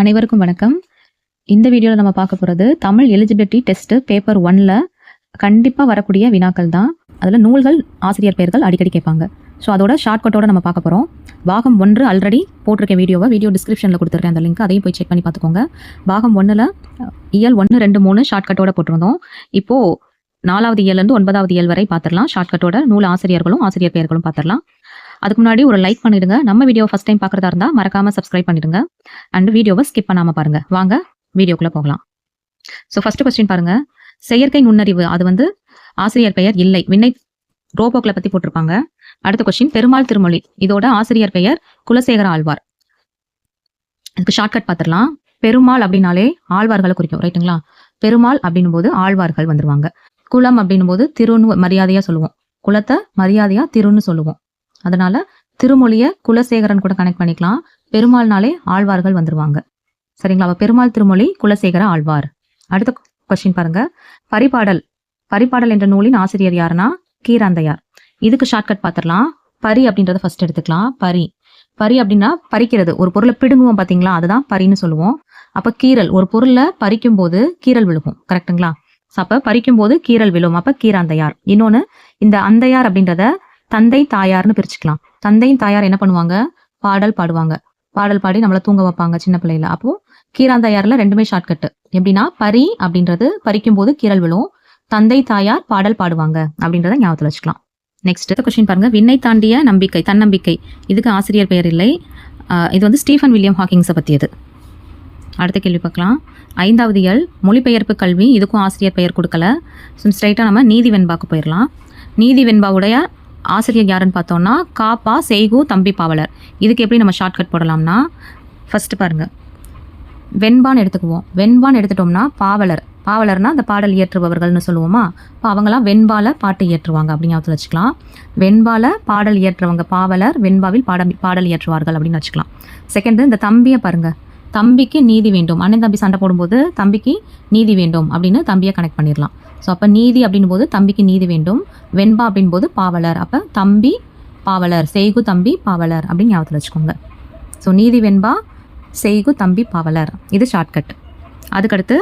அனைவருக்கும் வணக்கம். இந்த வீடியோவில் நம்ம பார்க்க போகிறது தமிழ் எலிஜிபிலிட்டி டெஸ்ட்டு பேப்பர் ஒன்ல கண்டிப்பாக வரக்கூடிய வினாக்கள் தான். அதில் நூல்கள் ஆசிரியர் பெயர்கள் அடிக்கடி கேட்பாங்க. ஸோ அதோட ஷார்ட்கட்டோட நம்ம பார்க்க போகிறோம் பாகம் ஒன்று ஆல்ரெடி போட்டிருக்க வீடியோவை வீடியோ டிஸ்கிரிப்ஷனில் கொடுத்துருக்கேன். அந்த லிங்க் அதையும் போய் செக் பண்ணி பார்த்துக்கோங்க. பாகம் ஒன்றில் இயல் ஒன்று ரெண்டு மூணு ஷார்ட்கட்டோட போட்டிருந்தோம். இப்போது நாலாவது இயல்லேருந்து ஒன்பதாவது இயல் வரை பார்த்துடலாம். ஷார்ட்கட்டோட நூல் ஆசிரியர்களும் ஆசிரியர் பெயர்களும் பார்த்துடலாம். அதுக்கு முன்னாடி ஒரு லைக் பண்ணிடுங்க. நம்ம வீடியோ ஃபஸ்ட் டைம் பார்க்குறதா இருந்தால் மறக்காம சப்ஸ்கிரைப் பண்ணிடுங்க. அண்ட் வீடியோவை ஸ்கிப் பண்ணாம பாருங்க. வாங்க வீடியோக்குள்ள போகலாம். ஸோ ஃபர்ஸ்ட் கொஸ்டின் பாருங்க. செயற்கை நுண்ணறிவு அது வந்து ஆசிரியர் பெயர் இல்லை. விண்ணை ரோபோக்களை பத்தி போட்டிருப்பாங்க. அடுத்த கொஸ்டின் பெருமாள் திருமொழி. இதோட ஆசிரியர் பெயர் குலசேகர ஆழ்வார். இதுக்கு ஷார்ட்கட் பார்த்துடலாம் பெருமாள் அப்படின்னாலே ஆழ்வார்களை குறிக்கும் ரைட்டுங்களா பெருமாள் அப்படின்னும் போது ஆழ்வார்கள் வந்துருவாங்க. குலம் அப்படின்னும் போது திருன்னு மரியாதையா சொல்லுவோம். குலத்தை மரியாதையா திருன்னு சொல்லுவோம். அதனால திருமொழிய குலசேகரன் கூட கனெக்ட் பண்ணிக்கலாம். பெருமாள்னாலே ஆழ்வார்கள் வந்துருவாங்க. சரிங்களா? அப்ப பெருமாள் திருமொழி குலசேகர ஆழ்வார். அடுத்த கொஸ்டின் பாருங்க. பரிபாடல். பரிபாடல் என்ற நூலின் ஆசிரியர் யாருன்னா? கீராந்தையார். இதுக்கு ஷார்ட்கட் பார்த்துடலாம் பரி அப்படின்றத ஃபர்ஸ்ட் எடுத்துக்கலாம். பரி. பரி அப்படின்னா பறிக்கிறது. ஒரு பொருளை பிடுங்குவோம் பாத்தீங்களா? அதுதான் பரின்னு சொல்லுவோம். அப்ப கீரல். ஒரு பொருளை பறிக்கும் போது கீரல் விழுகும். கரெக்ட்டுங்களா அப்ப பறிக்கும் போது கீரல் விழும். அப்ப கீராந்தையார். இன்னொன்னு இந்த அந்தையார் அப்படின்றத தந்தை தாயார்னு பிரிச்சுக்கலாம். தந்தையும் தாயார் என்ன பண்ணுவாங்க? பாடல் பாடுவாங்க. பாடல் பாடி நம்மள தூங்க வைப்பாங்க சின்ன பிள்ளையில. அப்போ கீராந்தையார்ல ரெண்டுமே ஷார்ட்கட் எப்படின்னா பரி அப்படின்றது பறிக்கும் போது கீரல் விழும். தந்தை தாயார் பாடல் பாடுவாங்க அப்படின்றத ஞாபகத்தில் வச்சுக்கலாம். நெக்ஸ்ட் கொஸ்டின் பாருங்க. விண்ணை தாண்டிய நம்பிக்கை தன்னம்பிக்கை. இதுக்கு ஆசிரியர் பெயர் இல்லை. இது வந்து ஸ்டீஃபன் வில்லியம் ஹாக்கிங்ஸை பற்றியது அடுத்த கேள்வி பார்க்கலாம். ஐந்தாவது இயல் மொழிபெயர்ப்பு கல்வி. இதுக்கும் ஆசிரியர் பெயர் கொடுக்கல. ஸோ ஸ்ட்ரைட்டாக நம்ம நீதி வெண்பாக்கு போயிடலாம் நீதி வெண்பாவுடைய ஆசிரியர் யாருன்னு பார்த்தோம்னா காப்பா செய்கு தம்பி பாவலர். இதுக்கு எப்படி நம்ம ஷார்ட்கட் போடலாம்னா ஃபஸ்ட்டு பாருங்கள் வெண்பான் எடுத்துக்குவோம். வெண்பான் எடுத்துட்டோம்னா பாவலர். பாவலர்னா அந்த பாடல் இயற்றுபவர்கள்னு சொல்லுவோமா? இப்போ அவங்களாம் வெண்பால பாட்டு இயற்றுவாங்க அப்படின்னு ஞாபகத்தில் வச்சுக்கலாம். வெண்பால பாடல் இயற்றுவங்க பாவலர் வெண்பாவில் பாட பாடல் இயற்றுவார்கள் அப்படின்னு வச்சுக்கலாம். செகண்டு இந்த தம்பியை பாருங்கள் தம்பிக்கு நீதி வேண்டும். அண்ணன் தம்பி சண்டை போடும்போது தம்பிக்கு நீதி வேண்டும் அப்படின்னு தம்பியை கனெக்ட் பண்ணிடலாம். ஸோ அப்போ நீதி அப்படின் போது தம்பிக்கு நீதி வேண்டும். வெண்பா அப்படின் போது பாவலர். அப்போ தம்பி பாவலர் செய்கு தம்பி பாவலர் அப்படின்னு ஞாபகத்தில் வச்சுக்கோங்க. ஸோ நீதி வெண்பா செய்கு தம்பி பாவலர். இது ஷார்ட்கட் அதுக்கடுத்து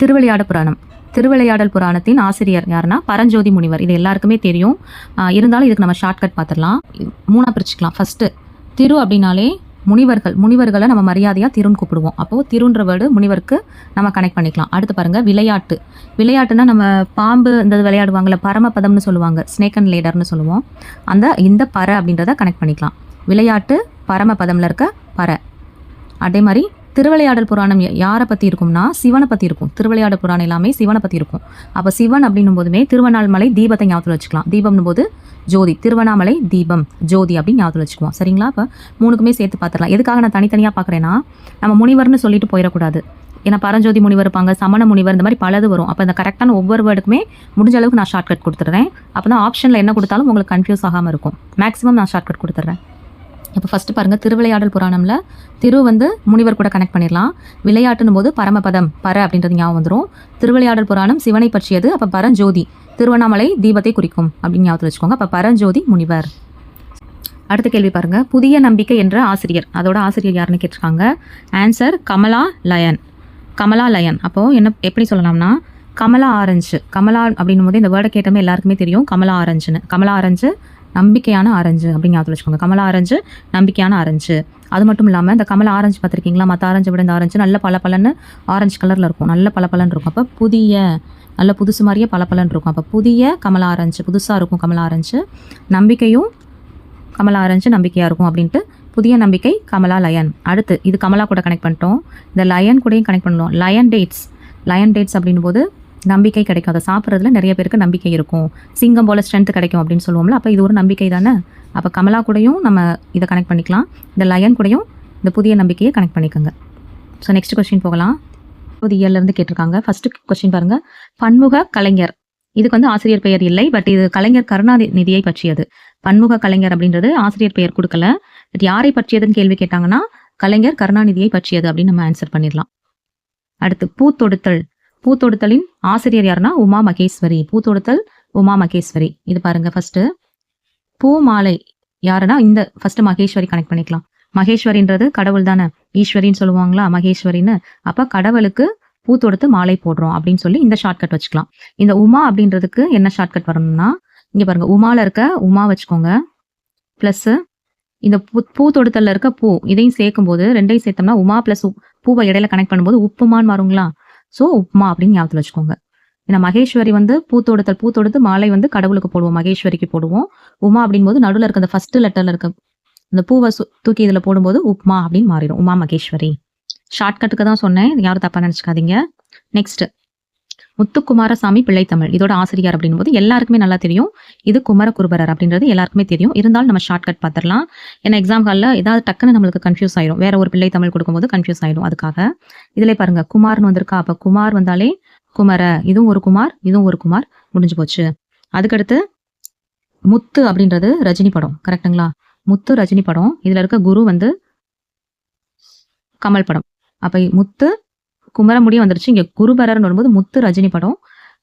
திருவிளையாட புராணம். திருவிளையாடல் புராணத்தின் ஆசிரியர் யாருன்னா பரஞ்சோதி முனிவர். இது எல்லாருக்குமே தெரியும். இருந்தாலும் இதுக்கு நம்ம ஷார்ட்கட் பார்த்துடலாம். மூணாக பிரிச்சுக்கலாம். ஃபஸ்ட்டு திரு அப்படின்னாலே முனிவர்கள் முனிவர்களை நம்ம மரியாதையாக திருன்னு கூப்பிடுவோம். அப்போது திருன்ற வேர்டு முனிவருக்கு நம்ம கனெக்ட் பண்ணிக்கலாம். அடுத்து பாருங்கள் விளையாட்டு. விளையாட்டுனா நம்ம பாம்பு இந்த விளையாடுவாங்கல்ல பரமபதம்னு சொல்லுவாங்க ஸ்னேக் அண்ட் லேடர்னு சொல்லுவோம். அந்த இந்த பற அப்படின்றத கனெக்ட் பண்ணிக்கலாம். விளையாட்டு பரமபதமில் இருக்க பற. அதே மாதிரி திருவிளையாடல் புராணம் யாரை பற்றி இருக்கும்னா சிவனை பற்றி இருக்கும். திருவிளையாடல் புராணம் எல்லாமே சிவனை பற்றி இருக்கும். அப்போ சிவன் அப்படின்னும் போதுமே திருவண்ணாமலை தீபத்தை ஞாபகத்தில் வச்சுக்கலாம். தீபம்னு போது ஜோதி திருவண்ணாமலை தீபம் ஜோதி அப்படின்னு ஞாபகத்தில் வச்சுக்குவோம். சரிங்களா? அப்போ மூணுக்குமே சேர்த்து பார்த்துடலாம். எதுக்காக நான் தனித்தனியாக பார்க்குறேன்னா நம்ம முனிவர்னு சொல்லிட்டு போயிடக்கூடாது. ஏன்னா பரஞ்சோதி முனிவர் இருப்பாங்க சமண முனிவர் இந்த மாதிரி பலது வரும். அப்போ இந்த கரெக்டான ஒவ்வொரு வேர்டுக்குமே முடிஞ்ச அளவுக்கு நான் ஷார்ட்கட் கொடுத்துட்றேன். அப்போ தான் ஆப்ஷனில் என்ன கொடுத்தாலும் உங்களுக்கு கன்ஃபியூஸ் ஆகாமல் இருக்கும். மேக்ஸிமம் நான் ஷார்ட்கட் கொடுத்துட்றேன். இப்போ ஃபஸ்ட்டு பாருங்கள் திருவிளையாடல் புராணமில் திரு வந்து முனிவர் கூட கனெக்ட் பண்ணிடலாம் விளையாட்டுன்னு போது பரமபதம் பர அப்படின்றது ஞாபகம் வந்துடும் திருவிளையாடல் புராணம் சிவனை பற்றியது அப்போ பரஞ்சோதி திருவண்ணாமலை தீபத்தை குறிக்கும் அப்படின்னு ஞாபகத்தில் வச்சுக்கோங்க. அப்போ பரஞ்சோதி முனிவர். அடுத்த கேள்வி பாருங்கள் புதிய நம்பிக்கை என்ற ஆசிரியர் அதோட ஆசிரியர் யாருன்னு கேட்டிருக்காங்க? Answer Kamala lion. Kamala lion. அப்போது என்ன எப்படி சொல்லலாம்னா கமலா ஆரஞ்சு. கமலா அப்படின்னும் போது இந்த வேர்டை கேட்டமே எல்லாருக்குமே தெரியும். கமலா ஆரஞ்சுன்னு. கமலா ஆரஞ்சு நம்பிக்கையான ஆரஞ்சு அப்படின்னு ஞாபகத்தில் வச்சுக்கோங்க. கமலா ஆரஞ்சு நம்பிக்கையான ஆரஞ்சு. அது மட்டும் இல்லாமல் இந்த கமலா ஆரஞ்சு பார்த்துருக்கீங்களா? மற்ற ஆரஞ்சு விட இந்த ஆரஞ்சு நல்ல பல ஆரஞ்சு கலரில் இருக்கும். நல்ல பல இருக்கும். அப்போ புதிய நல்ல புதுசு மாதிரியே பல இருக்கும். அப்போ புதிய கமலா ஆரஞ்சு புதுசாக இருக்கும் கமலா ஆரஞ்சு. நம்பிக்கையும் கமலா ஆரஞ்சு நம்பிக்கையாக இருக்கும் அப்படின்ட்டு புதிய நம்பிக்கை கமலா லயன் அடுத்து இது கமலா கூட கனெக்ட் பண்ணிட்டோம். இந்த லயன் கூடயும் கனெக்ட் பண்ணணும் லயன் டேட்ஸ் லயன் டேட்ஸ் அப்படின்னும் போது நம்பிக்கை கிடைக்கும் அதை சாப்பிட்றதுல நிறைய பேருக்கு நம்பிக்கை இருக்கும். சிங்கம் போல ஸ்ட்ரென்த் கிடைக்கும் அப்படின்னு சொல்லுவோம்ல அப்போ இது ஒரு நம்பிக்கை தானே? அப்போ கமலா கூடயும் நம்ம இதை கனெக்ட் பண்ணிக்கலாம். இந்த லயன் கூடயும் இந்த புதிய நம்பிக்கையை கனெக்ட் பண்ணிக்கோங்க. ஸோ நெக்ஸ்ட் கொஸ்டின் போகலாம். புது இயர்லேருந்து கேட்டிருக்காங்க. ஃபர்ஸ்ட் கொஸ்டின் பாருங்க. பன்முக கலைஞர். இதுக்கு வந்து ஆசிரியர் பெயர் இல்லை பட் இது கலைஞர் கருணாநிதியை பற்றியது. பன்முக கலைஞர் அப்படின்றது ஆசிரியர் பெயர் கொடுக்கல. பட் யாரை பற்றியதுன்னு கேள்வி கேட்டாங்கன்னா கலைஞர் கருணாநிதியை பற்றியது அப்படின்னு நம்ம ஆன்சர் பண்ணிடலாம். அடுத்து பூத்தொடுத்தல். பூத்தொடுத்தலின் ஆசிரியர் யாருன்னா உமா மகேஸ்வரி. பூத்தொடுத்தல் உமா மகேஸ்வரி. இது பாருங்க ஃபர்ஸ்ட் பூ மாலை யாருன்னா இந்த ஃபர்ஸ்ட் மகேஸ்வரி கனெக்ட் பண்ணிக்கலாம். மகேஸ்வரின்றது கடவுள் தானே. ஈஸ்வரின்னு சொல்லுவாங்களா? மகேஸ்வரின்னு. அப்ப கடவுளுக்கு பூ தொடுத்து மாலை போடுறோம் அப்படின்னு சொல்லி இந்த ஷார்ட்கட் வச்சுக்கலாம். இந்த உமா அப்படின்றதுக்கு என்ன ஷார்ட்கட் வரணும்னா இங்க பாருங்க உமால இருக்க உமா வச்சுக்கோங்க. பிளஸ் இந்த பூ பூ தொடுத்தல்ல இருக்க பூ இதையும் சேர்க்கும் போது ரெண்டையும் சேர்த்தோம்னா உமா பிளஸ் பூவை இடையில கனெக்ட் பண்ணும்போது உப்புமான்னு வருங்களா? சோ உப்புமா அப்படின்னு ஞாபகத்தில் வச்சுக்கோங்க. ஏன்னா மகேஸ்வரி வந்து பூத்தோடுத்தல் தொடுத்தல் மாலை வந்து கடவுளுக்கு போடுவோம் மகேஸ்வரிக்கு போடுவோம். உமா அப்படிங்கும்போது நடுவில் இருக்க அந்த ஃபர்ஸ்ட் லெட்டர்ல இருக்க இந்த பூவை சு- தூக்கி இதுல போடும்போது உப்மா அப்படின்னு மாறிடும். உமா மகேஸ்வரி. ஷார்ட்கட்டுக்கு தான் சொன்னேன். இது யாரும் தப்பா நினச்சிக்காதீங்க. நெக்ஸ்ட் முத்துக்குமாரசாமி பிள்ளைத்தமிழ் இதோட ஆசிரியர் அப்படின்னும் போது எல்லாருக்குமே நல்லா தெரியும். இது குமரகுருபரர் அப்படின்றது எல்லாருக்குமே தெரியும். இருந்தாலும் நம்ம ஷார்ட்கட் பார்த்துடலாம். ஏன்னா எக்ஸாம் ஹாலில் ஏதாவது டக்குன்னு நம்மளுக்கு கன்ஃபியூஸ் ஆயிடும் வேற ஒரு பிள்ளை தமிழ் கொடுக்கும்போது கன்ஃபியூஸ் ஆயிடும் அதுக்காக. இதுல பாருங்க குமார்னு வந்திருக்கா. அப்போ குமார் வந்தாலே குமர இதுவும் ஒரு குமார் இதுவும் ஒரு குமார் முடிஞ்சு போச்சு. அதுக்கடுத்து முத்து அப்படின்றது ரஜினி படம். கரெக்டுங்களா முத்து ரஜினி படம். இதுல இருக்க குரு வந்து கமல் படம். அப்ப முத்து குமரமுடியும் வந்துருச்சு. இங்க குருபரர்னு வரும்போது முத்து ரஜினி படம்.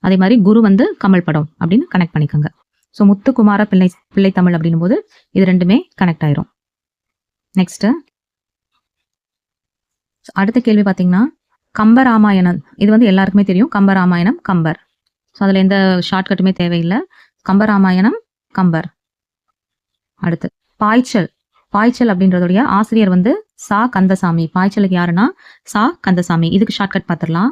அதே மாதிரி குரு வந்து கமல் படம் அப்படின்னு கனெக்ட் பண்ணிக்கோங்க. ஸோ முத்து குமார பிள்ளை பிள்ளை தமிழ் அப்படின்னும் போது இது ரெண்டுமே கனெக்ட் ஆயிரும். நெக்ஸ்ட் அடுத்த கேள்வி பார்த்தீங்கன்னா கம்பராமாயணம். இது வந்து எல்லாருக்குமே தெரியும். கம்பராமாயணம் கம்பர். ஸோ அதில் எந்த ஷார்ட்கட்டுமே தேவையில்லை. கம்பராமாயணம் கம்பர். அடுத்து பாய்ச்சல். பாய்ச்சல் அப்படின்றதுடைய ஆசிரியர் வந்து சா கந்தசாமி. பாய்ச்சலுக்கு யாருன்னா சா கந்தசாமி. இதுக்கு ஷார்ட்கட் பார்த்துடலாம்.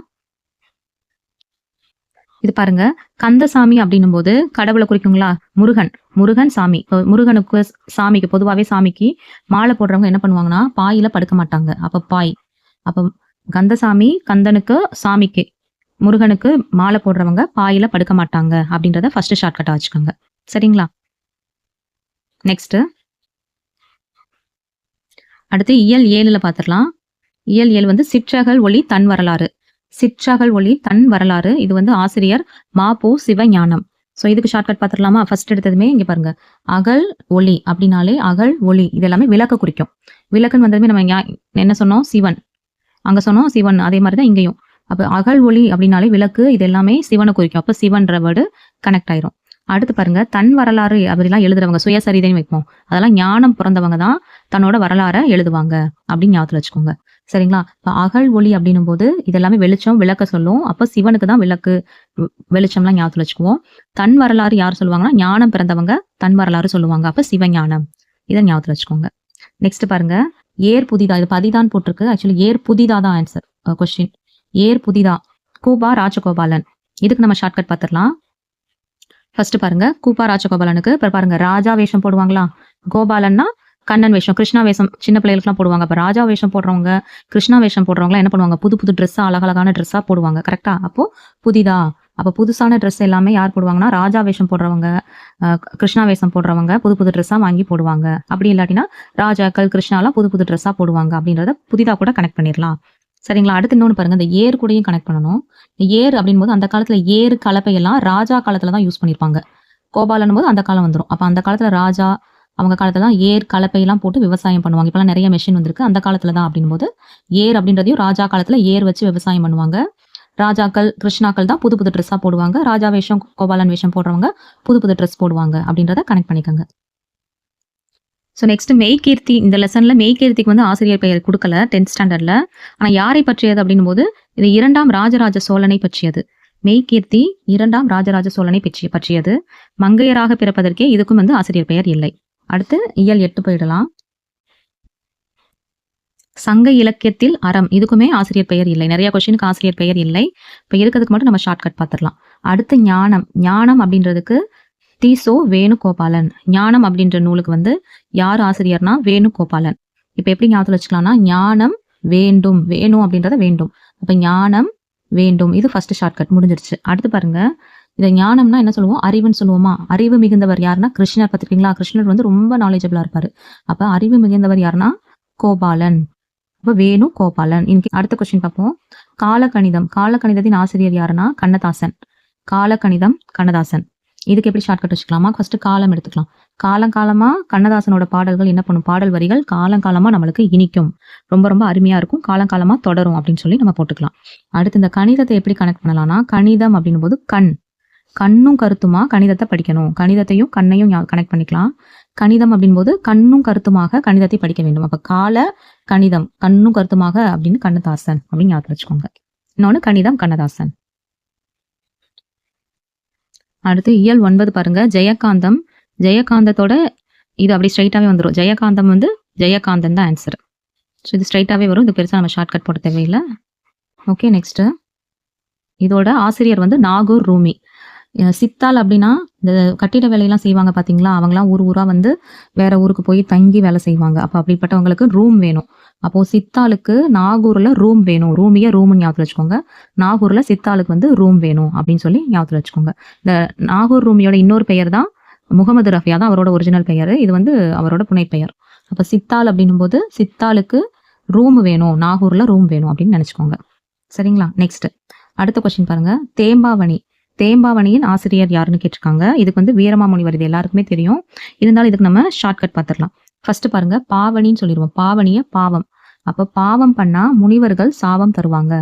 இது பாருங்க. கந்தசாமி அப்படின்னும் போது கடவுளை குறிக்குங்களா? முருகன். முருகன் சாமி. முருகனுக்கு சாமிக்கு பொதுவாகவே சாமிக்கு மாலை போடுறவங்க என்ன பண்ணுவாங்கன்னா பாயில படுக்க மாட்டாங்க. அப்ப பாய். அப்ப கந்தசாமி கந்தனுக்கு சாமிக்கு முருகனுக்கு மாலை போடுறவங்க பாயில படுக்க மாட்டாங்க அப்படின்றத ஃபர்ஸ்ட் ஷார்ட்கட்டா வச்சுக்கோங்க. சரிங்களா? நெக்ஸ்ட் அடுத்து இயல் ஏழில் பார்த்துடலாம் இயல் ஏழு வந்து சிற்றகல் ஒளி தன் வரலாறு. சிற்றகல் ஒளி தன் வரலாறு. இது வந்து ஆசிரியர் மாபோ சிவஞானம். ஸோ இதுக்கு ஷார்ட்கட் பார்த்துடலாமா ஃபர்ஸ்ட் எடுத்ததுமே இங்கே பாருங்க. அகல் ஒளி அப்படின்னாலே அகல் ஒளி. இது எல்லாமே விளக்க குறிக்கும். விளக்குன்னு வந்ததுமே நம்ம என்ன சொன்னோம்? சிவன். அங்கே சொன்னோம் சிவன். அதே மாதிரி தான் இங்கேயும். அப்போ அகல் ஒளி அப்படின்னாலே விளக்கு. இது எல்லாமே சிவனை குறிக்கும். அப்போ சிவன்ற வேர்டு கனெக்ட் ஆயிரும். அடுத்து பாருங்க தன் வரலாறு அப்படிலாம் எழுதுறவங்க சுயசரிதைன்னு வைப்போம். அதெல்லாம் ஞானம் பிறந்தவங்க தான் தன்னோட வரலாறை எழுதுவாங்க அப்படின்னு ஞாபகத்துல வச்சுக்கோங்க. சரிங்களா? இப்போ அகல் ஒளி அப்படின்னும் போது இதெல்லாமே வெளிச்சம் விளக்க சொல்லும். அப்போ சிவனுக்கு தான் விளக்கு வெளிச்சம்லாம் ஞாபகத்துல வச்சுக்குவோம். தன் வரலாறு யார் சொல்லுவாங்கன்னா ஞானம் பிறந்தவங்க தன் வரலாறு சொல்லுவாங்க. அப்போ சிவஞானம். இதை ஞாபகத்துல வச்சுக்கோங்க. நெக்ஸ்ட் பாருங்க ஏர் புதிதா இது பதிதான் போட்டிருக்கு. ஆக்சுவலி ஏர் புதிதா தான் ஆன்சர் கொஸ்டின் uh, ஏர் புதிதா கூபா ராஜகோபாலன். இதுக்கு நம்ம ஷார்ட்கட் பார்த்துடலாம். ஃபர்ஸ்ட் பாருங்க கூப்பா ராஜகோபாலனுக்கு. அப்புறம் பாருங்க ராஜா வேஷம் போடுவாங்களா? கோபாலன்னா கண்ணன் வேஷம் கிருஷ்ணா வேஷம் சின்ன பிள்ளைகளுக்குலாம் போடுவாங்க. அப்ப ராஜா வேஷம் போடுறவங்க கிருஷ்ணா வேஷம் போடுறவங்க என்ன பண்ணுவாங்க? புது புது ட்ரெஸ்ஸாக அழகழகான ட்ரெஸ்ஸாக போடுவாங்க. கரெக்டா அப்போ புதிதா? அப்போ புதுசான ட்ரெஸ் எல்லாமே யார் போடுவாங்கன்னா ராஜா வேஷம் போடுறவங்க கிருஷ்ணா வேஷம் போடுறவங்க புது புது ட்ரெஸ்ஸாக வாங்கி போடுவாங்க. அப்படி இல்லாட்டினா ராஜாக்கள் கிருஷ்ணாலாம் புது புது ட்ரெஸ்ஸாக போடுவாங்க. அப்படின்றத புதிதாக கூட கனெக்ட் பண்ணிடலாம். சரிங்களா? அடுத்து இன்னொன்று பாருங்க. இந்த ஏர் கூடயும் கனெக்ட் பண்ணணும். இந்த ஏர் அப்படின்போது அந்த காலத்துல ஏர் கலப்பையெல்லாம் ராஜா காலத்துல தான் யூஸ் பண்ணியிருப்பாங்க கோபாலன் போது அந்த காலம் வந்துடும் அப்ப அந்த காலத்துல ராஜா அவங்க காலத்துல தான் ஏர் கலப்பையெல்லாம் போட்டு விவசாயம் பண்ணுவாங்க. இப்பெல்லாம் நிறைய மெஷின் வந்திருக்கு. அந்த காலத்துல தான் அப்படின்போது ஏர் அப்படின்றதையும் ராஜா காலத்துல ஏர் வச்சு விவசாயம் பண்ணுவாங்க. ராஜாக்கள் கிருஷ்ணாக்கள் தான் புது புது ட்ரெஸ்ஸாக போடுவாங்க. ராஜா வேஷம் கோபாலன் வேஷம் போடுறவங்க புது புது ட்ரெஸ் போடுவாங்க அப்படின்றத கனெக்ட் பண்ணிக்கோங்க. ஸோ நெக்ஸ்ட் மெய்கீர்த்தி இந்த லெசன்ல மெய்கீர்த்திக்கு வந்து ஆசிரியர் பெயர் கொடுக்கல டென்த் ஸ்டாண்டர்ட்ல ஆனா யாரை பற்றியது அப்படின்னும் போது இது இரண்டாம் ராஜராஜ சோழனை பற்றியது. மெய்கீர்த்தி இரண்டாம் ராஜராஜ சோழனை பற்றிய பற்றியது. மங்கையராக பிறப்பதற்கே இதுக்கும் வந்து ஆசிரியர் பெயர் இல்லை. அடுத்து இயல் எட்டு போயிடலாம். சங்க இலக்கியத்தில் அறம் இதுக்குமே ஆசிரியர் பெயர் இல்லை. நிறைய கொஸ்டினுக்கு ஆசிரியர் பெயர் இல்லை. இப்போ இருக்கிறதுக்கு மட்டும் நம்ம ஷார்ட்கட் பார்த்துடலாம். அடுத்து ஞானம் ஞானம் அப்படின்றதுக்கு தீசோ வேணுகோபாலன். ஞானம் அப்படின்ற நூலுக்கு வந்து யார் ஆசிரியர்னா வேணுகோபாலன். இப்போ எப்படி ஞாபகத்தில் வச்சுக்கலாம்னா ஞானம் வேண்டும் வேணும் அப்படின்றத வேண்டும். அப்போ ஞானம் வேண்டும். இது ஃபர்ஸ்ட் ஷார்ட்கட் முடிஞ்சிருச்சு. அடுத்து பாருங்க. இதை ஞானம்னா என்ன சொல்லுவோம்? அறிவுன்னு சொல்லுவோமா? அறிவு மிகுந்தவர் யாருன்னா கிருஷ்ணர் பார்த்துருக்கீங்களா? கிருஷ்ணர் வந்து ரொம்ப நாலேஜபிளாக இருப்பாரு. அப்போ அறிவு மிகுந்தவர் யாருன்னா கோபாலன். அப்போ வேணு கோபாலன் இன்னைக்கு அடுத்த கொஸ்டின் பார்ப்போம். காலக்கணிதம் காலக்கணிதத்தின் ஆசிரியர் யாருன்னா கண்ணதாசன். காலக்கணிதம் கண்ணதாசன். இதுக்கு எப்படி ஷார்ட்கட் வச்சுக்கலாமா? ஃபர்ஸ்ட் காலம் எடுத்துக்கலாம். காலங்காலமா கண்ணதாசனோட பாடல்கள் என்ன பண்ணும்? பாடல் வரிகள் காலங்காலமா நம்மளுக்கு இனிக்கும். ரொம்ப ரொம்ப அருமையா இருக்கும். காலங்காலமா தொடரும் அப்படின்னு சொல்லி நம்ம போட்டுக்கலாம். அடுத்து இந்த கணிதத்தை எப்படி கனெக்ட் பண்ணலாம்னா கணிதம் அப்படின்னும் போது கண். கண்ணும் கருத்துமா? கணிதத்தை படிக்கணும். கணிதத்தையும் கண்ணையும் கனெக்ட் பண்ணிக்கலாம். கணிதம் அப்படின்போது கண்ணும் கருத்துமாக கணிதத்தை படிக்க வேண்டும். அப்ப கால கணிதம் கண்ணும் கருத்துமாக அப்படின்னு கண்ணதாசன் அப்படின்னு ஞாபகம் வச்சுக்கோங்க. இன்னொன்னு கணிதம் கண்ணதாசன். அடுத்து இயல் ஒன்பது பாருங்க. ஜெயகாந்தம். ஜெயகாந்தத்தோட இது அப்படி ஸ்ட்ரைட்டாகவே வந்துடும் ஜெயகாந்தம் வந்து ஜெயகாந்தன் தான் ஆன்சர் ஸோ இது ஸ்ட்ரைட்டாகவே வரும். இது பெருசாக நம்ம ஷார்ட்கட் போட தேவையில்லை. ஓகே நெக்ஸ்ட்டு இதோட ஆசிரியர் வந்து நாகூர் ரூமி. சித்தால் அப்படின்னா இந்த கட்டிட வேலையெல்லாம் செய்வாங்க பார்த்தீங்களா அவங்களாம் ஊர் ஊராக வந்து வேற ஊருக்கு போய் தங்கி வேலை செய்வாங்க. அப்போ அப்படிப்பட்டவங்களுக்கு ரூம் வேணும். அப்போ சித்தாளுக்கு நாகூர்ல ரூம் வேணும். ரூமிய ரூம்னு ஞாபகத்தில் வச்சுக்கோங்க. நாகூர்ல சித்தாளுக்கு வந்து ரூம் வேணும் அப்படின்னு சொல்லி ஞாபகத்தில் வச்சுக்கோங்க. இந்த நாகூர் ரூமியோட இன்னொரு பெயர் தான் முகமது ரஃபியா தான் அவரோட ஒரிஜினல் பெயர். இது வந்து அவரோட புனை பெயர். சித்தாள் அப்படின்னும் போது சித்தாளுக்கு ரூம் வேணும். நாகூர்ல ரூம் வேணும் அப்படின்னு நினச்சிக்கோங்க. சரிங்களா? நெக்ஸ்ட் அடுத்த கொஸ்டின் பாருங்க. தேம்பாவணி. தேம்பாவணியின் ஆசிரியர் யாருன்னு கேட்டிருக்காங்க. இதுக்கு வந்து வீரமாமுனிவர் இது எல்லாருக்குமே தெரியும். இருந்தாலும் இதுக்கு நம்ம ஷார்ட்கட் பார்த்துடலாம். ஃபர்ஸ்ட் பாருங்க. பாவணின்னு சொல்லிடுவோம். பாவணிய பாவம். அப்ப பாவம் பண்ணா முனிவர்கள் சாபம் தருவாங்க.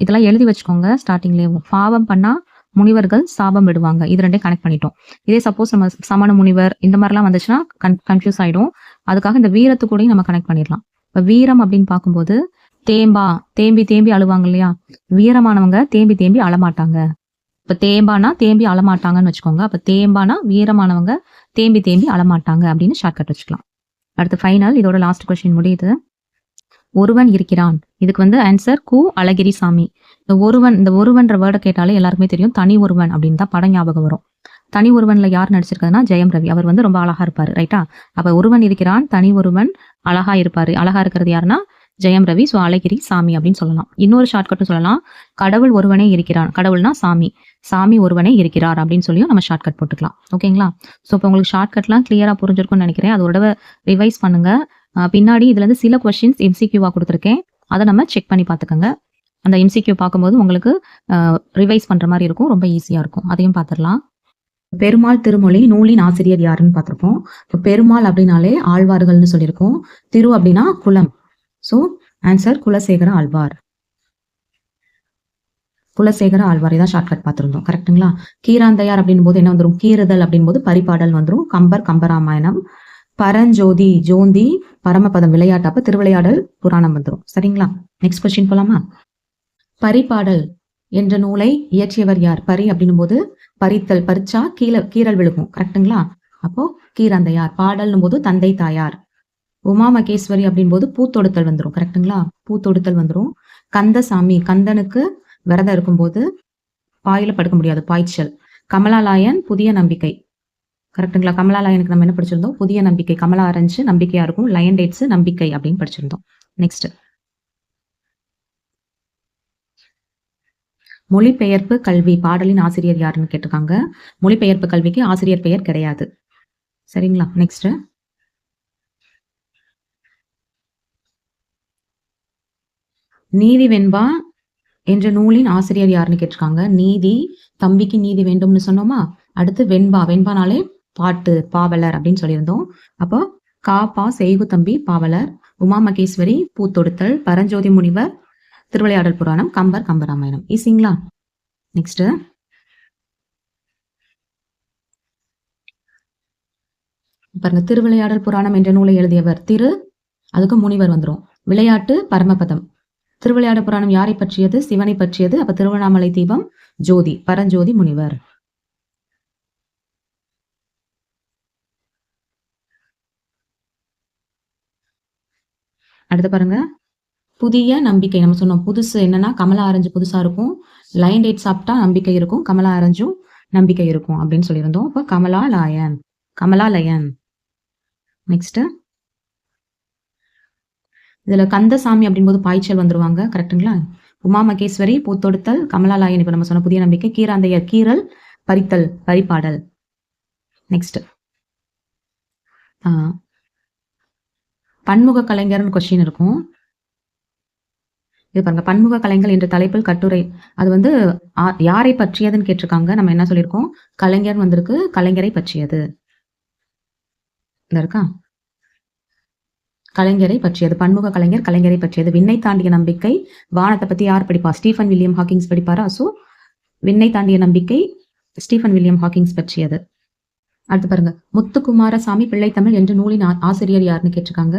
இதெல்லாம் எழுதி வச்சுக்கோங்க ஸ்டார்டிங்லேயே பாவம் பண்ணா முனிவர்கள் சாபம் விடுவாங்க. இது ரெண்டையும் கனெக்ட் பண்ணிட்டோம். இதே சப்போஸ் நம்ம சமண முனிவர் இந்த மாதிரிலாம் வந்துச்சுன்னா கன் கன்ஃபியூஸ் ஆயிடும். அதுக்காக இந்த வீரத்து கூடயும் நம்ம கனெக்ட் பண்ணிடலாம். இப்ப வீரம் அப்படின்னு பார்க்கும்போது தேம்பா தேம்பி தேம்பி அழுவாங்க இல்லையா? வீரமானவங்க தேம்பி தேம்பி அழமாட்டாங்க. இப்ப தேம்பானா தேம்பி அழமாட்டாங்கன்னு வச்சுக்கோங்க. அப்ப தேம்பானா வீரமானவங்க தேம்பி தேம்பி அழமாட்டாங்க அப்படின்னு ஷார்ட்கட் வச்சுக்கலாம். அடுத்து ஃபைனல் இதோட லாஸ்ட் கொஸ்டின் முடியுது. ஒருவன் இருக்கிறான். இதுக்கு வந்து ஆன்சர் கு அழகிரி சாமி இந்த ஒருவன் இந்த ஒருவன்ற வேர்டை கேட்டாலே எல்லாருக்குமே தெரியும். தனி ஒருவன் அப்படின்னு தான் படம் ஞாபகம் வரும். தனி ஒருவன்ல யார் நடிச்சிருக்காருன்னா ஜெயம் ரவி. அவர் வந்து ரொம்ப அழகா இருப்பாரு ரைட்டா அப்ப ஒருவன் இருக்கிறான் தனி ஒருவன் அழகா இருப்பாரு. அழகா இருக்கிறது யாருன்னா ஜெயம் ரவி ஸோ அழகிரி சாமி அப்படின்னு சொல்லலாம். இன்னொரு ஷார்ட்கட்டும் சொல்லலாம். கடவுள் ஒருவனே இருக்கிறான். கடவுள்னா சாமி. சாமி ஒருவனே இருக்கிறார் அப்படின்னு சொல்லியும் நம்ம ஷார்ட்கட் போட்டுக்கலாம். ஓகேங்களா ஸோ இப்போ உங்களுக்கு ஷார்ட்கட்லாம் கிளியரா புரிஞ்சிருக்கும்னு நினைக்கிறேன். அதோட ரிவைஸ் பண்ணுங்க. பின்னாடி இதுல இருந்து சில கொஸ்டின்ஸ் எம்சிக்யூவா கொடுத்துருக்கேன். அதை நம்ம செக் பண்ணி பார்த்துக்கோங்க. அந்த எம்சிக்யூ பார்க்கும்போது உங்களுக்கு ரிவைஸ் பண்ற மாதிரி இருக்கும். ரொம்ப ஈஸியா இருக்கும். அதையும் பார்த்துடலாம். பெருமாள் திருமொழி நூலின் ஆசிரியர் யாருன்னு பார்த்துருப்போம். இப்போ பெருமாள் அப்படின்னாலே ஆழ்வார்கள்னு சொல்லியிருக்கோம். திரு அப்படின்னா குலம். So answer Kulasekara Alvar. Kulasekara Alvar தான் ஷார்ட்கட் பார்த்துருந்தோம். கரெக்ட்டுங்களா கீராந்தையார் அப்படின் போது என்ன வந்துடும் கீறுதல் அப்படின் போது பரிபாடல் வந்துடும் கம்பர் கம்பராமாயணம். பரஞ்சோதி ஜோந்தி பரமபதம் விளையாட்டு அப்ப திருவிளையாடல் புராணம் வந்துடும் சரிங்களா? நெக்ஸ்ட் கொஸ்டின் போலாமா? பரிபாடல் என்ற நூலை இயற்றியவர் யார்? பரி அப்படின்னும் போது பறித்தல் பறிச்சா கீழ கீறல் விழுகும். கரெக்டுங்களா? அப்போ கீரந்தையார் பாடல்னும் போது தந்தை தாயார். உமா மகேஸ்வரி அப்படின் போது பூத்தொடுத்தல் வந்துரும். கரெக்ட்டுங்களா பூத்தொடுத்தல் வந்துடும் கந்தசாமி கந்தனுக்கு விரதம் இருக்கும்போது பாயில படுக்க முடியாது பாய்ச்சல். கமலாலாயன் புதிய நம்பிக்கை. கரெக்ட்டுங்களா கமலாலாயனுக்கு நம்ம என்ன படிச்சிருந்தோம்? புதிய நம்பிக்கை. கமலா ஆரஞ்சு நம்பிக்கையா இருக்கும். லயன் டேட்ஸ் நம்பிக்கை அப்படின்னு படிச்சிருந்தோம். நெக்ஸ்ட் மொழிபெயர்ப்பு கல்வி. பாடலின் ஆசிரியர் யாருன்னு கேட்டிருக்காங்க. மொழிபெயர்ப்பு கல்விக்கு ஆசிரியர் பெயர் கிடையாது. சரிங்களா? நெக்ஸ்ட் நீதி வெண்பா என்ற நூலின் ஆசிரியர் யாருன்னு கேட்டிருக்காங்க? நீதி. தம்பிக்கு நீதி வேண்டும்னு சொன்னோமா? அடுத்து வெண்பா. வெண்பானாலே பாட்டு பாவலர் அப்படின்னு சொல்லியிருந்தோம். அப்போ கா பா செய்கு தம்பி பாவலர் உமா மகேஸ்வரி பூத்தொடுத்தல் பரஞ்சோதி முனிவர் திருவிளையாடல் புராணம் கம்பர் கம்பராமாயணம். ஈஸிங்களா நெக்ஸ்ட் பாருங்க திருவிளையாடல் புராணம் என்ற நூலை எழுதியவர் திரு அதுக்கு முனிவர் வந்துரும். விளையாட்டு பரமபதம். திருவிளையாடல் புராணம் யாரை பற்றியது? சிவனை பற்றியது. அப்ப திருவண்ணாமலை தீபம் ஜோதி பரஞ்சோதி முனிவர். அடுத்து பாருங்க. புதிய நம்பிக்கை. நம்ம சொன்னோம் புதுசு என்னன்னா கமலா ஆரஞ்சு புதுசா இருக்கும். லைன் டேட் சாப்பிட்டா நம்பிக்கை இருக்கும். கமலா ஆரஞ்சும் நம்பிக்கை இருக்கும் அப்படின்னு சொல்லியிருந்தோம். இப்போ Kamala lion Kamala lion next இதுல கந்தசாமி அப்படின்போது பாய்ச்சல் வந்துருவாங்க. கரெக்ட்டுங்களா? உமா மகேஸ்வரி பூத்தொடுத்தல் கமலாலாயன் இப்ப நம்ம சொன்ன புதிய நம்பிக்கை கீராந்தையர் கீரல் பறித்தல் பரிபாடல் நெக்ஸ்ட் பன்முக கலைஞர்னு கொஸ்டின் இருக்கும். இது பாருங்க பன்முக கலைஞர் என்ற தலைப்பில் கட்டுரை. அது வந்து யாரை பற்றியதுன்னு கேட்டிருக்காங்க. நம்ம என்ன சொல்லியிருக்கோம்? கலைஞர் வந்திருக்கு கலைஞரை பற்றியது. இருக்கா? கலைஞரை பற்றியது பன்முக கலைஞர் கலைஞரை பற்றியது. விண்ணை தாண்டிய நம்பிக்கை வானத்தை பத்தி யார் படிப்பா? ஸ்டீஃபன் வில்லியம் ஹாக்கிங்ஸ் படிப்பாரா? ஸோ விண்ணை தாண்டிய நம்பிக்கை ஸ்டீஃபன் வில்லியம் ஹாக்கிங்ஸ் பற்றியது. அடுத்து பாருங்க. முத்துக்குமாரசாமி பிள்ளைத்தமிழ் என்ற நூலின் ஆசிரியர் யாருன்னு கேட்டிருக்காங்க.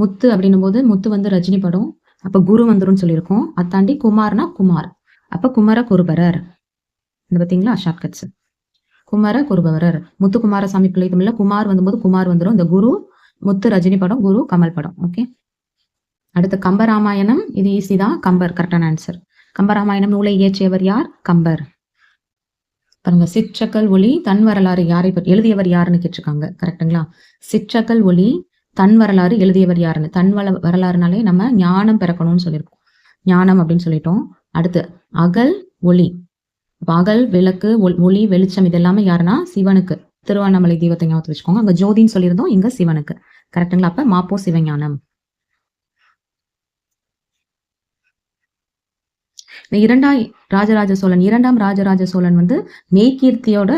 முத்து அப்படின்னும் போது முத்து வந்து ரஜினி படம். அப்ப குரு வந்துரும்னு சொல்லியிருக்கோம். அத்தாண்டி குமார்னா குமார். அப்ப குமர குருபரர் இந்த பாத்தீங்களா ஷார்ட்கட்ஸ் குமர குருபரர் முத்துக்குமாரசாமி பிள்ளை தமிழ்ல குமார் வந்தபோது குமார் வந்துடும் இந்த குரு முத்து ரஜினி படம் குரு கமல் படம். ஓகே அடுத்து கம்பராமாயணம். இது ஈஸி தான். கம்பர் கரெக்டான ஆன்சர் கம்பராமாயணம் நூலை இயற்றியவர் யார்? கம்பர். பாருங்க சிற்றக்கல் ஒளி தன் வரலாறு யாரை பற்றி எழுதியவர் யாருன்னு கேட்டிருக்காங்க கரெக்ட்டுங்களா சிற்றக்கல் ஒளி தன் வரலாறு எழுதியவர் யாருன்னு. தன் வள வரலாறுனாலே நம்ம ஞானம் பிறக்கணும்னு சொல்லியிருக்கோம். ஞானம் அப்படின்னு சொல்லிட்டோம். அடுத்து அகல் ஒளி. அகல் விளக்கு ஒளி வெளிச்சம் இது எல்லாமே யாருன்னா? சிவனுக்கு. திருவண்ணாமலை தீபத்தை ஞாபகத்து வச்சுக்கோங்க. அங்க ஜோதின்னு சொல்லியிருந்தோம் இங்க சிவனுக்கு. கரெக்ட்டுங்களா அப்ப மாப்போ சிவஞானம். இரண்டாம் ராஜராஜ சோழன் இரண்டாம் ராஜராஜ சோழன் வந்து மெய்கீர்த்தியோட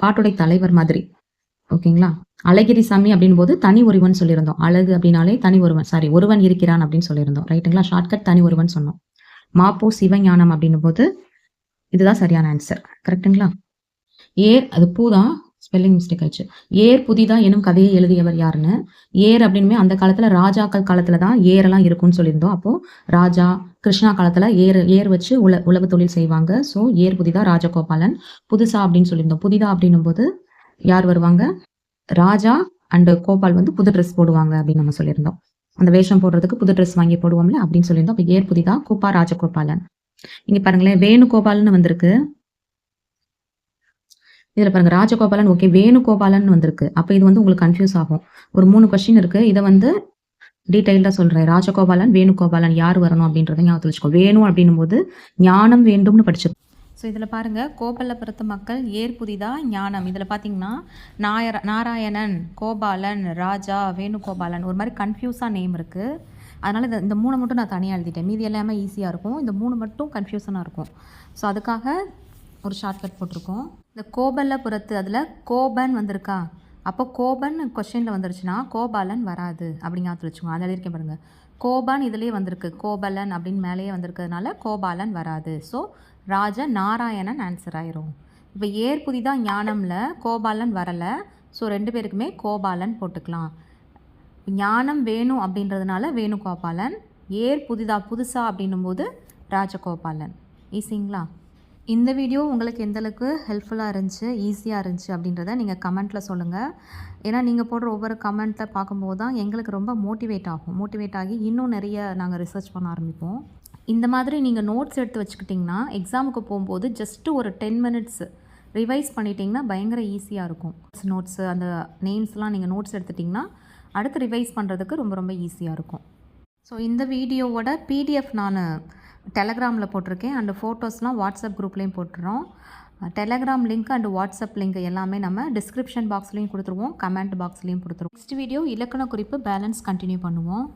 பாட்டுடை தலைவர் மாதிரி. ஓகேங்களா? அழகிரி சாமி அப்படின் போது தனி ஒருவன் சொல்லியிருந்தோம். அழகு அப்படின்னாலே தனி ஒருவன் சாரி ஒருவன் இருக்கிறான் அப்படின்னு சொல்லியிருந்தோம். ரைட்டுங்களா ஷார்ட்கட் தனி ஒருவன் சொன்னோம். மாப்போ சிவஞானம் அப்படின்னும் போது இதுதான் சரியான ஆன்சர் கரெக்ட்டுங்களா ஏர் அது பூதான் ஸ்பெல்லிங் மிஸ்டேக் ஆச்சு ஏர் புதிதா எனும் கதையை எழுதியவர் யாருன்னு? ஏர் அப்படின்னுமே அந்த காலத்துல ராஜாக்கள் காலத்துல தான் ஏரெல்லாம் இருக்கும்னு சொல்லியிருந்தோம். அப்போ ராஜா கிருஷ்ணா காலத்துல ஏர் ஏர் வச்சு உல உழவு தொழில் செய்வாங்க. ஸோ ஏர் புதிதா ராஜகோபாலன் புதுசா அப்படின்னு சொல்லியிருந்தோம். புதிதா அப்படின்னும் போது யார் வருவாங்க? ராஜா அண்ட் கோபால் வந்து புது ட்ரெஸ் போடுவாங்க அப்படின்னு நம்ம சொல்லியிருந்தோம். அந்த வேஷம் போடுறதுக்கு புது ட்ரெஸ் வாங்கி போடுவோம்ல அப்படின்னு சொல்லியிருந்தோம். அப்போ ஏர் புதிதா கூப்பா ராஜகோபாலன். இங்க பாருங்களேன் வேணுகோபால்னு வந்திருக்கு. இதில் பாருங்க ராஜகோபாலன் ஓகே வேணுகோபாலன் வந்திருக்கு. அப்போ இது வந்து உங்களுக்கு கன்ஃபியூஸ் ஆகும். ஒரு மூணு கொஸ்டின் இருக்கு. இதை வந்து டீட்டெயில்டாக சொல்கிறேன் ராஜகோபாலன் வேணுகோபாலன் யார் வரணும் அப்படின்றத ஞாபகத்தில் வச்சுக்கோ. வேணும் அப்படின்னும் போது ஞானம் வேண்டும்னு படிச்சு ஸோ இதில் பாருங்கள் கோபல்லபுரத்து மக்கள் ஏர் புதிதா ஞானம்? இதில் பார்த்தீங்கன்னா நாயர நாராயணன் கோபாலன் ராஜா வேணுகோபாலன். ஒரு மாதிரி கன்ஃபியூஸாக நேம் இருக்குது அதனால் இந்த இந்த மூணு மட்டும் நான் தனியாக எழுதிட்டேன். மீதி எல்லாமே ஈஸியாக இருக்கும். இந்த மூணு மட்டும் கன்ஃபியூஷனாக இருக்கும். ஸோ அதுக்காக ஒரு ஷார்ட்கட் போட்டிருக்கோம். இந்த கோபல்லபுரத்து அதில் கோபன் வந்திருக்கா? அப்போ கோபன் கொஷினில் வந்துருச்சுன்னா கோபாலன் வராது அப்படிங்க வச்சுக்கோங்க. அதில் இருக்கேன் பாருங்கள் கோபான் இதுலேயே வந்திருக்கு. கோபலன் அப்படின்னு மேலேயே வந்திருக்கிறதுனால கோபாலன் வராது. ஸோ ராஜ நாராயணன் ஆன்சர் ஆயிரும். இப்போ ஏர் புதிதாக ஞானம்ல கோபாலன் வரலை. ஸோ ரெண்டு பேருக்குமே கோபாலன் போட்டுக்கலாம். ஞானம் வேணும் அப்படின்றதுனால வேணுகோபாலன். ஏர் புதிதாக புதுசாக அப்படின்னும் போது ராஜகோபாலன் ஈஸிங்களா இந்த வீடியோ உங்களுக்கு எந்தளவுக்கு ஹெல்ப்ஃபுல்லாக இருந்துச்சு ஈஸியாக இருந்துச்சு அப்படின்றத நீங்கள் கமெண்ட்டில் சொல்லுங்கள் ஏன்னா நீங்கள் போடுற ஒவ்வொரு கமெண்ட்டில் பார்க்கும்போது தான் எங்களுக்கு ரொம்ப மோட்டிவேட் ஆகும். மோட்டிவேட் ஆகி இன்னும் நிறைய நாங்கள் ரிசர்ச் பண்ண ஆரம்பிப்போம். இந்த மாதிரி நீங்கள் நோட்ஸ் எடுத்து வச்சுக்கிட்டிங்கன்னா எக்ஸாமுக்கு போகும்போது ஜஸ்ட்டு ஒரு டென் மினிட்ஸ் ரிவைஸ் பண்ணிட்டீங்கன்னா பயங்கர ஈஸியாக இருக்கும். நோட்ஸு அந்த நேம்ஸ்லாம் நீங்கள் நோட்ஸ் எடுத்துட்டிங்கன்னா அடுத்து ரிவைஸ் பண்ணுறதுக்கு ரொம்ப ரொம்ப ஈஸியாக இருக்கும். ஸோ இந்த வீடியோவோட பிடிஎஃப் நான் டெலகிராமில் போட்டிருக்கேன். அண்டு ஃபோட்டோஸ்லாம் வாட்ஸ்அப் குரூப்லேயும் போட்டுறோம். Telegram link and WhatsApp link எல்லாமே நம்ம டிஸ்கிரிப்ஷன் பாக்ஸ்லேயும் கொடுத்துருவோம். கமெண்ட் பாக்ஸ்லேயும் கொடுத்துருவோம். நெக்ஸ்ட் வீடியோ இலக்கண குறிப்பு பேலன்ஸ் கண்டினியூ பண்ணுவோம்.